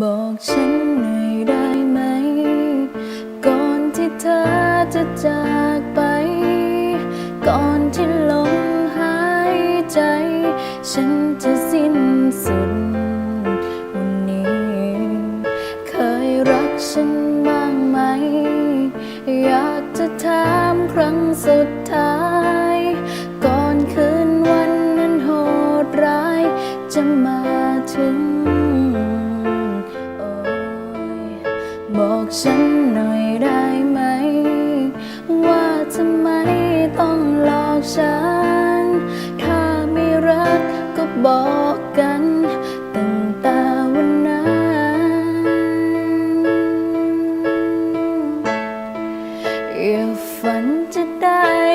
บอกฉันหน่อยได้ไหม ก่อนที่เธอจะจากไป ก่อนที่ลมหายใจ ฉันจะสิ้นสุดวันนี้ เคยรักฉันบ้างไหม อยากจะถามครั้งสุดท้าย ก่อนคืนวันนั้นโหดร้าย จะมาถึง บอกฉันหน่อยได้ไหม ว่าทำไมต้องหลอกฉัน ถ้าไม่รักก็บอกกันตั้งแต่วันนั้น อย่าฝันจะได้